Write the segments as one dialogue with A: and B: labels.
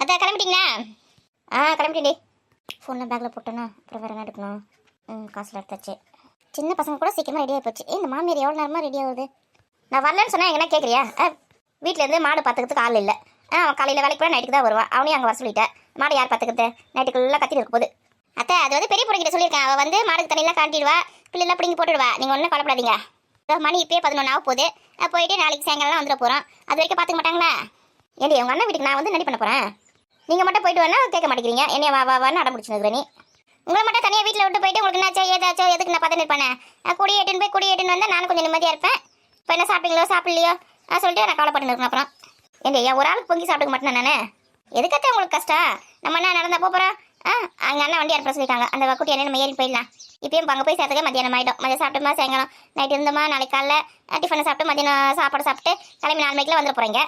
A: அத்தா கிளம்பிட்டீங்களா? ஆ கிளம்பிட்டேன்டி. ஃபோனில் பேக்கில் போட்டேன்னா அப்புறம் வேறு என்ன எடுக்கணும்? ம் காசில் எடுத்தாச்சு. சின்ன பசங்க கூட சீக்கிரமாக ரெடியாக போச்சு ஏய், இந்த மாமியார் எவ்வளோ நேரமாக ரெடி ஆகுது? நான் வரலன்னு சொன்னால் எங்கன்னா கேட்குறியா வீட்டிலேருந்து மாடு பார்த்துக்கிறதுக்கு ஆள் இல்லை. ஆ அவன் காலையில் வேலைக்கு போய் நைட்டுக்கு தான் வருவான். அவனையும் அங்கே வர சொல்லிட்டேன் மாடு யார் பார்த்துக்கிறது நைட்டுக்குள்ளே கத்திட்டு இருக்க போகுது. அத்தை அது வந்து பெரிய பொண்ணுகிட்ட சொல்லியிருக்கேன். அவள் வந்து மாடுக்கு தண்ணியெல்லாம் காட்டிடுவா. பிள்ளைலாம் பிடிங்கி போட்டுடுவா. நீங்கள் ஒன்றும் கவலைப்படாதீங்க. மணி இப்பயே பதினொன்று ஆக போகுது. போயிட்டு நாளைக்கு சாயங்காலம் வந்துட போகிறோம் அது வரைக்கும் பார்த்துக்க மாட்டாங்களா? ஏண்டி உங்கள் அண்ணன் வீட்டுக்கு நான் வந்து நடி பண்ண போகிறேன் நீங்கள் மட்டும் போயிட்டு வேணா கேட்க மாட்டேங்கிறீங்க. என்னைய வா வான்னு அடம் பிடிச்சிருக்கிற நீ. உங்களை மட்டும் தனியாக வீட்டில் விட்டு போயிட்டு உங்களுக்கு என்னாச்சோ ஏதாச்சோ எதுக்கு நான் பார்த்து நிற்பேன் குடி எட்டுன்னு போய் குடி ஏட்டுன்னு வந்தால் நானும் கொஞ்சம் நிம்மதியாக இருப்பேன். இப்போ என்ன சாப்பிட்டீங்களோ சாப்பிடலையோ? ஆ சொல்லிட்டு நான் கவலைப்பட்டு இருக்கேன் அப்புறம். எங்க ஐயா ஒரு ஆளுக்கு பொங்கி சாப்பிட்டுக்க மாட்டேன் நானே? எதுக்கத்த உங்களுக்கு கஷ்டம்? நம்ம என்ன நடந்தா போகிறோம் ஆ அங்கே அண்ணன் வண்டி அனுப்ப சொல்லிட்டாங்க அந்த குட்டி என்ன நம்ம ஏறி போயிடலாம். இப்பயும் அங்கே போய் சேர்த்துக்க மத்தியானம் ஆகிடும் மதியம் சாப்பிட்டோமா சாயங்காலம்? நைட் இருந்தோமா? நாளைக்கு காலைல டிஃபனை சாப்பிட்டு மதியானம் சாப்பாடு சாப்பிட்டு கிளம்பி நாலு மணிக்கெலாம் வந்துட போகிறீங்க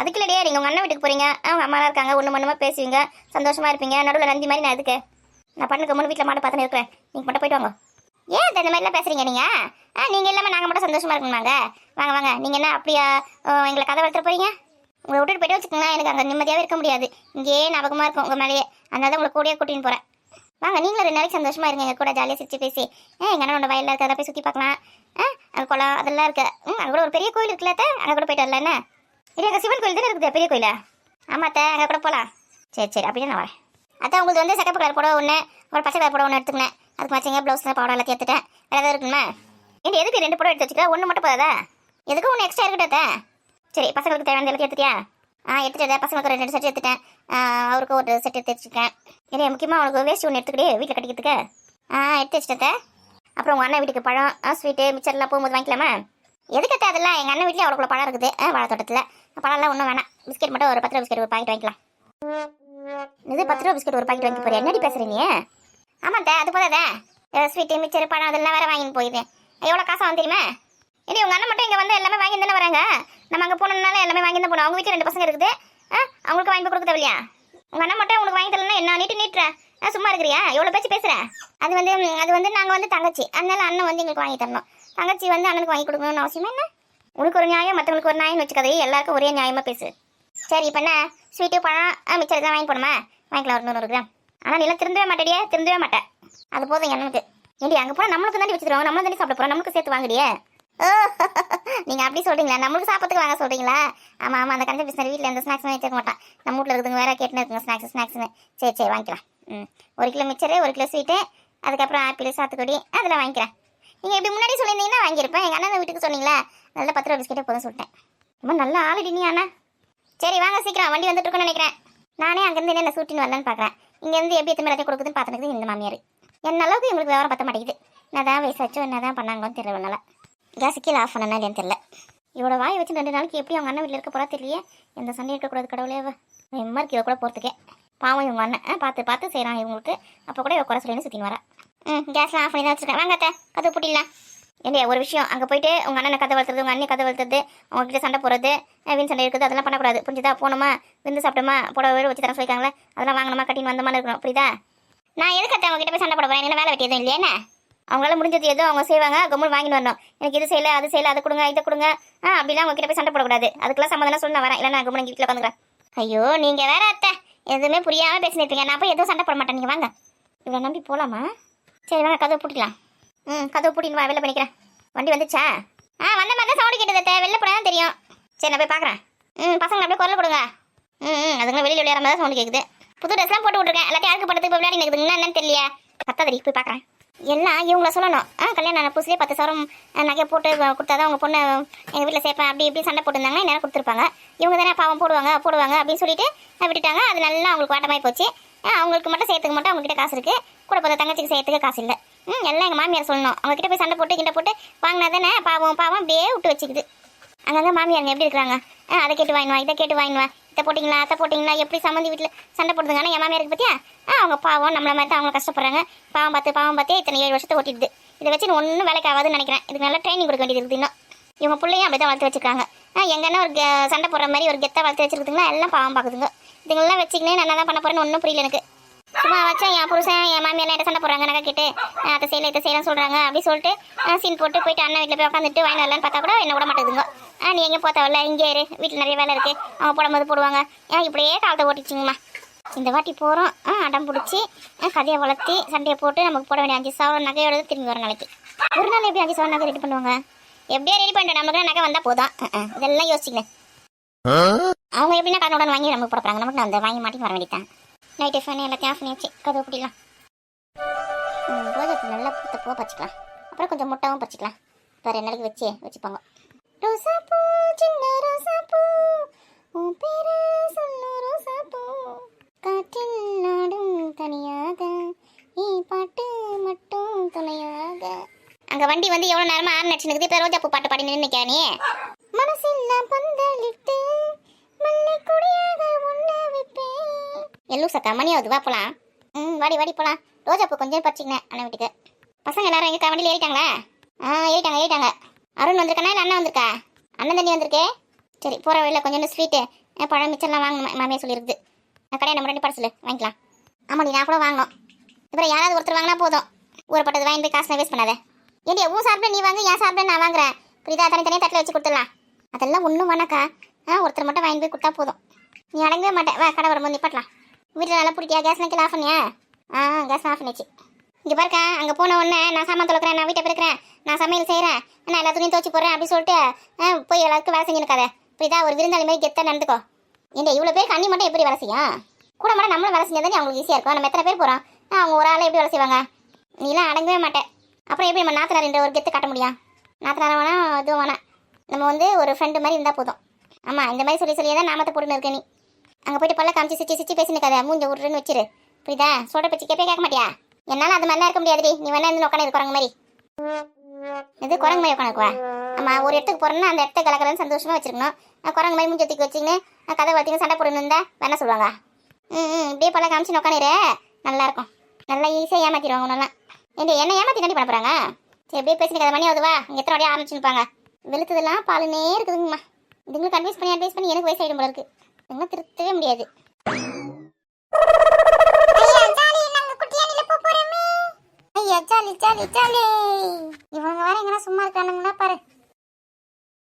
A: அதுக்கு இல்லையா நீங்கள் உங்கள் அண்ணன் வீட்டுக்கு போகிறீங்க அவங்க அம்மா இருக்காங்க ஒன்று மண்ணுமா பேசுவீங்க சந்தோஷமா இருப்பீங்க நடுவில் நந்தி மாதிரி நான் எதுக்கு? நான் பண்ணுக்கு மூணு வீட்டில் மாடு பார்த்துன்னு இருக்கிறேன். நீங்கள் மட்டும் போயிட்டு வாங்க. ஏன் இந்த மாதிரிலாம் பேசுறீங்க நீங்கள் ஆ நீங்கள் இல்லாமல் நாங்கள் மட்டும் சந்தோஷமா இருக்கணுமாங்க வாங்க வாங்க நீங்கள் என்ன அப்படியா எங்களை கதை வளர்த்துட்டு போறீங்க? உங்களை விட்டுட்டு போயிட்டு வச்சுக்கோங்களேன் எனக்கு அங்கே நிம்மதியாகவே இருக்க முடியாது. இங்கேயே ஞாபகமாக இருக்கும் உங்கள் மேலேயே. அதனால தான் உங்களை கூடயே கூட்டின்னு போகிறேன் வாங்க நீங்களும் ரெண்டு நாளைக்கு சந்தோஷமா இருங்க எங்கள் கூட ஜாலியாக சிரிச்சு பேசி. ஏ எங்கள் அண்ணனோட வயலில் இருக்கிறத போய் சுற்றி பார்க்கலாம். ஆ அங்கே குளம் அதெல்லாம் இருக்கு. ம் அங்கே கூட ஒரு பெரிய கோயில் இருக்குல்ல அங்கே கூட போயிட்டு வரல என்ன இல்லை அங்கே சிவன் கோயில் தானே இருக்குது? பெரிய கோயிலா? ஆமாம் அத்தை அங்கே கூட போகலாம் சரி சரி அப்படியே நான் வரேன். அதான் உங்களுக்கு வந்து சக்கப்பு கலர் புடவை ஒன்று ஒரு பச்சை கலர் புடவை ஒன்று எடுத்துக்கினேன் அதுக்கு மச்சங்க ப்ளவுஸ் பவுடர் எல்லாத்தையும் எடுத்துட்டேன். வேறு எதாவது இருக்குமா ஏண்டி எதுக்கு ரெண்டு புடவை எடுத்து வச்சுக்க? ஒன்று மட்டும் போதாதா? எதுக்கும் ஒன்று எக்ஸ்ட்ரா இருக்கட்டும் அத்தை? சரி பசங்களுக்கு தேவையான எல்லாத்தையும் எடுத்துட்டியா? ஆ எடுத்துட்டேன் பசங்களுக்கு ரெண்டு ரெண்டு செட் எடுத்துட்டேன். அவருக்கு ஒரு செட் எடுத்து வச்சுருக்கேன். இல்லை முக்கியமாக அவனுக்கு வேஸ்ட் ஒன்று எடுத்துக்கிட்டே வீட்டில் கட்டிக்கிறதுக்கு. ஆ எடுத்து வச்சுட்டேன் அப்புறம் உங்கள் அண்ணன் வீட்டுக்கு பழம் ஸ்வீட்டு மிச்சர்லாம் போகும்போது வாங்கிக்கலாமா? எதுக்கு அதெல்லாம்? எங்கள் அண்ணன் வீட்டில் அவ்வளோ பழம் இருக்குது. ஆ, வாழைத்தோட்டத்தில். பழம்லாம் ஒன்றும் வேணாம். பிஸ்கெட் மட்டும் ஒரு பத்து ரூபா பிஸ்கெட் ஒரு பாக்கெட் வாங்கிக்கலாம். இது பத்து ரூபா பிஸ்கெட் ஒரு பாக்கெட் வாங்கி போறியா? என்னடி பேசுறீங்க ஆமாம் அது போதாதே. ஸ்வீட்டு மிச்சர் பழம் அதெல்லாம் வேற வாங்கின்னு போயிடுது எவ்வளோ காசு ஆகும் தெரியுமா? இனி உங்கள் அண்ணன் மட்டும் இங்கே வந்து எல்லாமே வாங்கி தானே வராங்க? நம்ம அங்கே போனோம்னால எல்லாமே வாங்கி தான் போனோம். அவங்க வீட்டில் ரெண்டு பசங்க இருக்குது. ஆ அவங்களுக்கு வாங்கி கொடுக்க தேவையா உங்கள் அண்ணன் மட்டும் உங்களுக்கு வாங்கி தரலன்னா என்ன நீட்டு நீட்டுறேன் சும்மா இருக்கிறியா? எவ்வளோ பேச்சு பேசுகிறேன் அது வந்து அது வந்து நாங்கள் வந்து தங்கச்சி. அதனால அண்ணன் வந்து எங்களுக்கு வாங்கி தரணும். தங்கச்சி வந்து அண்ணனுக்கு வாங்கி கொடுக்கணும்னு அவசியமா என்ன? உனக்கு ஒரு நியாயம் மற்றவங்களுக்கு ஒரு நியாயம் வச்சுக்காதே. எல்லாருக்கும் ஒரே நியாயமாக பேசு. சரி இப்போ என்ன? ஸ்வீட்டு பழம் ஆ, மிச்சர் தான் வாங்கி போடுமா வாங்கிக்கலாம் ஒரு நூறு கிராம். ஆனால் நிலம் திருந்தவே மாட்டேடியே திருந்தவே மாட்டேன். அது போதும் எனக்கு ஏடி அங்கே போனால் நம்மளுக்கு தாண்டி வச்சுருவோம் நம்மளும் தாண்டி சாப்பிட போகிறோம் நம்மளுக்கு சேர்த்து வாங்கடியே ஓ நீங்கள் அப்படி சொல்கிறீங்களா நம்மளுக்கு சாப்பிட்றதுக்கு வாங்க சொல்கிறீங்களா ஆமாம் ஆமாம் அந்த கண்ட பிஸ்னர் வீட்டில் எந்த ஸ்நாக்ஸும் வச்சுக்க மாட்டான். நம்ம வீட்டில் இருக்குதுங்க வேற கேட்டுன்னு இருக்குங்க ஸ்நாக்ஸ் ஸ்நாக்ஸ்னு சரி சரி வாங்கிக்கலாம். ம். ஒரு கிலோ மிச்சரு ஒரு கிலோ ஸ்வீட்டு அதுக்கப்புறம் ஆப்பிள் சாத்துக்குடி அதெல்லாம் வாங்கிக்கிறேன். நீங்கள் இப்படி முன்னாடி சொல்லியிருந்தீங்கன்னா வாங்கியிருப்பேன். எங்கள் அண்ணன் வீட்டுக்கு சொன்னீங்களா நல்ல பத்து ரூபா பிஸ்கெட்டே போதும் சொல்லிட்டேன். ரொம்ப நல்ல ஆளுடி நீ அண்ணா. சரி வாங்க சீக்கிரம். வண்டி வந்துட்டு இருக்குன்னு நினைக்கிறேன். நானே அங்கேருந்து என்ன சூட்டின்னு வரலன்னு பார்க்குறேன் இங்கேருந்து எப்படி எத்தனை எல்லாத்தையும் கொடுக்குதுன்னு பார்த்துனது இந்த மாமியார். என்ன அளவுக்கு இவங்களுக்கு விவரம் பத்த மாட்டேங்குது. என்னதான் வயசாச்சோ என்னதான் பண்ணாங்கன்னு தெரியல என்னால் கேஸ் கீழே ஆஃப் பண்ணனா இல்லையான்னு தெரியல. இவளோட வாய் வச்சு ரெண்டு நாளைக்கு எப்படி அவங்க அண்ணன் வீட்டில் இருக்க போகிறா தெரியலையே. எந்த சண்டையும் இருக்கக்கூடாது கடவுளே. அவ இருக்கு இவ கூட போகிறதுக்கே பாவம் இவங்க அண்ணன். ஆ, பார்த்து பார்த்து செய்கிறான் இவங்களுக்கு. அப்போ கூட இவ குறை சொல்லி சுற்றின்னு வரா. ம் கேஸ்லாம் ஆஃப் பண்ணி தான் வச்சுருக்கேன். வாங்க அத்தை கதை பூட்டிடலாம். ஏண்டியா ஒரு விஷயம். அங்கே போயிட்டு உங்கள் அண்ணனை கதை வளர்த்துறது உங்கள் அண்ணி கதை வளர்த்துறது உங்ககிட்ட சண்டை போடுறது அஹ் வீண் சண்டை இருக்குது அதெல்லாம் பண்ணக்கூடாது. புரிஞ்சுதா? போனோமா விருந்து சாப்பிட்டோமா போட வீடு வச்சு தர சொல்லிக்காங்களே அதெல்லாம் வாங்கணுமா? கட்டின்னு வந்தோமா? இருக்கணும். புரியுதா? நான் எதுக்கு அத்தை உங்ககிட்ட போய் சண்டை போட போறேன்? என்ன வேலை வெட்டி எதுவும் இல்லையா அவங்களால முடிஞ்சது எதுவும் அவங்க செய்வாங்க கம்முன்னு வாங்கிட்டு வரணும். எனக்கு இது செய்யல அது செய்யல அதை கொடுங்க இதை கொடுங்க. ஆ அப்படிலாம் உங்ககிட்ட போய் சண்டை போடக்கூடாது. அதுக்கெல்லாம் சம்மந்தம் சொல்லி நான் வரேன். இல்லை நான் கம்முன்னு வீட்டில் உட்காந்துக்கிறேன். ஐயோ நீங்க வேற அத்தை. எதுவுமே புரியாமல் பேசினிருப்பீங்க நான் போய் எதுவும் சண்டை போட மாட்டேன். நீங்கள் வாங்க. இவ்வளோ நம்பி போகலாமா சரி வாங்க கதவு பூட்டிக்கலாம். ம் கதவு பூட்டின்னு வா வெளில பண்ணிக்கிறேன் வண்டி வந்துச்சா? ஆ வந்த மாதிரி தான் சவுண்டு கேட்டது வெளில போனால் தான் தெரியும். சரி நான் போய் பார்க்குறேன். ம் பசங்க அப்படியே குரல் கொடுங்க ம் ம் அதுங்களும் வெளியில் விளையாடுற மாதிரி தான் சவுண்டு கேட்குது புது ட்ரெஸ்லாம் போட்டு விட்ருக்கேன் எல்லாத்தையும் யாருக்கு படத்துக்கு போய் விளையாடி இருக்குதுங்கன்னா என்னன்னு தெரியல பத்தாதடி போய் பார்க்குறேன். எல்லாம் இவங்கள சொல்லணும். ஆ கல்யாணம் ஆன புதுசுலேயே பத்து சவரம் நகை போட்டு கொடுத்தா கொடுத்தாதான் உங்கள் பொண்ணு எங்கள் வீட்டில் சேர்ப்பேன். அப்படி இப்படி சண்டை போட்டுருந்தாங்கன்னா நேரம் கொடுத்துருப்பாங்க. இவங்க தானே பாவம் போடுவாங்க போடுவாங்க அப்படின்னு சொல்லிட்டு விட்டுட்டாங்க. அது நல்லா அவங்களுக்கு வாட்டமாகி போச்சு. அவங்களுக்கு மட்டும் சேர்த்துக்க மட்டும் அவங்ககிட்ட காசு இருக்குது கூட பார்த்த தங்கச்சிக்கு சேர்த்துக்க காசு இல்லை. ம் எல்லாம் எங்கள் மாமியார் சொல்லணும். அவங்ககிட்ட போய் சண்டை போட்டு கிட்ட போட்டு வாங்கினா தானே பாவம் பாவம் அப்படியே விட்டு வச்சுக்குது. அங்கங்கே மாமியாருங்க எப்படி இருக்கிறாங்க? ஆ அதை கேட்டு வாங்கினுவா இதை கேட்டு வாங்கினுவா இதை போட்டிங்களா அதை போட்டிங்களா எப்படி சம்மந்தி வீட்டில் சண்டை போடுதுங்க ஆனால் என் மாமியாருக்கு பற்றியா ஆ அவங்க பாவம் நம்மள மாதிரி தான் அவங்க கஷ்டப்படுறாங்க. பாவம் பார்த்து பாவம் பார்த்தே இத்தனை ஏழு வருஷத்தை ஓட்டிடுது. இதை வச்சு ஒன்றும் வேலைக்கு ஆகாதுன்னு நினைக்கிறேன். இதுக்கு நல்லா ட்ரைனிங் கொடுக்க வேண்டியது இருக்குது இன்னும். இவங்க பிள்ளையும் அப்படி தான் வளர்த்து வச்சிருக்காங்க. ஆ எங்கன்னா ஒரு சண்டை போடுற மாதிரி ஒரு கெத்தை வளர்த்து வச்சுருக்குதுங்களா? எல்லாம் பாவம் பார்க்குதுங்க. இதுங்கெல்லாம் வச்சிக்கினேன் நான் தான் பண்ண போறேன்னு ஒன்றும் புரியல எனக்கு. சும்மா வச்சா என் புருஷன் என் மாமியெல்லாம் என்ன சண்டை போடுறாங்க நகை கேட்டு அதை செய்யல இதை செய்யலாம் சொல்கிறாங்க அப்படி சொல்லிட்டு ஆ, சீன் போட்டு போயிட்டு அண்ணன் வீட்டில் போய் உட்காந்துட்டு வாங்கி வரலான்னு பார்த்தா கூட என்ன விட மாட்டேதுங்க. ஆ நீ எங்கே போத்தவல்ல இங்கே இரு வீட்டில் நிறைய வேலை இருக்குது அவங்க போடும்போது போடுவாங்க. ஏன் இப்படியே காலத்தை ஓட்டிச்சிங்கம்மா இந்த வாட்டி போகிறோம் ஆ அடம் பிடிச்சி கதையை வளர்த்தி சண்டையை போட்டு நமக்கு போட வேண்டிய அஞ்சு சவரம் நகையோட திரும்பி வர நாளைக்கு. ஒரு நாள் எப்படி அஞ்சு சவரம் நகை ரெடி பண்ணுவாங்க? எப்படியோ ரெடி பண்ணிட்டேன் நமக்கு நகை வந்தால் போதும். இதெல்லாம் யோசிக்கல அவங்க எப்படின்னா கடனுடன் வாங்கி நமக்கு போடுறாங்க போகிறாங்க நமக்கு அந்த வாங்கி மாட்டி வர வேண்டியதான் நைட்டு ஃபேன் எல்லாத்தையும் ஆஃப் பண்ணி வச்சு கதவு பிடிக்கலாம். ரோஜாக்கு நல்லா பூத்த பூவை பறிச்சுக்கலாம். அப்புறம் கொஞ்சம் முட்டாவும் பச்சிக்கலாம் வேறு ரெண்டு நாளைக்கு வச்சு வச்சுப்பாங்க. ரோசா பூ சின்ன ரோசா பூ. உன் பேரு சொல்லு ரோசா பூ. காற்றில் நாடும் தனியாக நீ பாட்டு மட்டும் துணையாக. அங்கே வண்டி வந்து எவ்வளோ நேரமாக ஆறு இருக்குது. இப்போ ரோஜா பூ பாட்டு பாடி நின்னுக்கா நீ மனசில் நான் மல்லை கொடியாக சார் வைப்பேன். எல்லு மணி ஆகுது வா போலாம். ம் வாடி வாடி போலாம். ரோஜா பூ கொஞ்சம் பறிச்சிக்கினேன் அண்ணன் வீட்டுக்கு. பசங்க எல்லாரும் எங்க வண்டியில் ஏறிட்டாங்களா? ஆ ஏறிட்டாங்க ஏறிட்டாங்க. அருண் வந்திருக்கானா இல்லை அண்ணன் வந்திருக்கா? அண்ணன் தண்ணி வந்திருக்கே? சரி போகிற வழியில் கொஞ்சம் ஸ்வீட்டு பழம் மிச்சம்லாம் வாங்கணும் மாமியார் சொல்லியிருக்குது நான் கடையை நம்ம ரெண்டு பார்சல் வாங்கிக்கலாம். ஆமாடி நான் கூட வாங்கணும். அப்புறம் யாராவது ஒருத்தர் வாங்கினா போதும். ஊறப்பட்டது வாங்கி போய் காசு வேஸ்ட் பண்ணாத. ஏடி உன் சாப்பிட நீ வாங்க என் சாப்பிட நான் வாங்குறேன். புரியுதா? தனித்தனியாக தட்டில் வச்சு கொடுத்துடலாம். அதெல்லாம் ஒன்றும் வேணாக்கா. ஆ ஒருத்தர் மட்டும் வாங்கி போய் கொடுத்தா போதும். நீ அடங்கவே மாட்டேன் வா கடை வரும்போது நிப்பாட்டலாம். வீட்டில் நல்லா பிடிக்கியா? கேஸ் நிற்கல ஆஃப் பண்ணியா? ஆ கேஸ் ஆஃப் பண்ணிச்சு இங்கே பாருக்கா அங்கே போன உடனே நான் சாமான் தொலைக்கிறேன் நான் வீட்டை பெருக்கிறேன் நான் சமையல் செய்கிறேன் நான் எல்லா துணியும் துவச்சி போடுறேன் அப்படின்னு சொல்லிட்டு ஆ, போய் எல்லாருக்கும் வேலை செஞ்சுருக்காத. புரியுதா? ஒரு விருந்தாளி மாதிரி கெத்தாக நடந்துக்கோ. ஏன்டா இவ்வளோ பேருக்கு அண்ணி மட்டும் எப்படி வேலை செய்யும் கூட மட்டும் நம்மளும் வேலை செஞ்சால் தானே அவங்களுக்கு ஈஸியாக இருக்கும். நம்ம எத்தனை பேர் போகிறோம் அவங்க ஒரு ஆளை எப்படி வேலை செய்வாங்க? நீலாம் அடங்கவே மாட்டேன் அப்புறம் எப்படி நம்ம நாத்தனார் என்ற ஒரு கெத்து காட்ட முடியும்? நாத்தனார் வேணா இதுவும் வேணாம் நம்ம வந்து ஒரு ஃப்ரெண்டு மாதிரி இருந்தால் போதும். ஆமா இந்த மாதிரி சொல்லி சொல்லியே தான் நாமத்தை போட்டுன்னு இருக்க நீ. அங்க போயிட்டு பல்ல காமிச்சு சிச்சி சிச்சி கதை மூஞ்ச உருன்னு வச்சிரு. புரியுதா? சொல்ற பேச்சு கேட்பே கேட்க மாட்டியா? என்னால் அது மாதிரிலாம் இருக்க முடியாதுடி. நீ வேணா இருந்து உட்காந்து குரங்கு மாதிரி. இது குரங்கு மாதிரி உட்காந்துக்குவா ஆமா ஒரு இடத்துக்கு போறோம்னா அந்த இடத்த கலக்கலன்னு சந்தோஷமா வச்சிருக்கணும். நான் குரங்கு மாதிரி மூஞ்சி தூக்கி வச்சுக்கின்னு நான் கதை வளர்த்திங்க சண்டை போடணும் இருந்தா வேணா சொல்லுவாங்க. ம் ம் இப்படியே பல்ல காமிச்சு உட்காந்துரு நல்லா இருக்கும். நல்லா ஈஸியாக ஏமாத்திடுவாங்க உன்னெல்லாம். ஏண்டி என்ன ஏமாத்தி கண்டி பண்ண போகிறாங்க சரி எப்படியே பேசின கதை மணி ஆகுதுவா இங்கே எத்தனை வாடியா ஆரம்பிச்சுருப்பாங்க வெளுத்ததெல்லாம் பாலுனே இருக்குதுங்கம்மா. இதுங்களுக்கு அட்வைஸ் பண்ணி அட்வைஸ் பண்ணி எனக்கு வயசாயிடும் போல இருக்கு. இன்னும் திருத்தவே முடியாது. ஐயா ஜாலி ஜாலி ஜாலி இவங்க வர எங்கன்னா சும்மா இருக்கானுங்களா பாரு.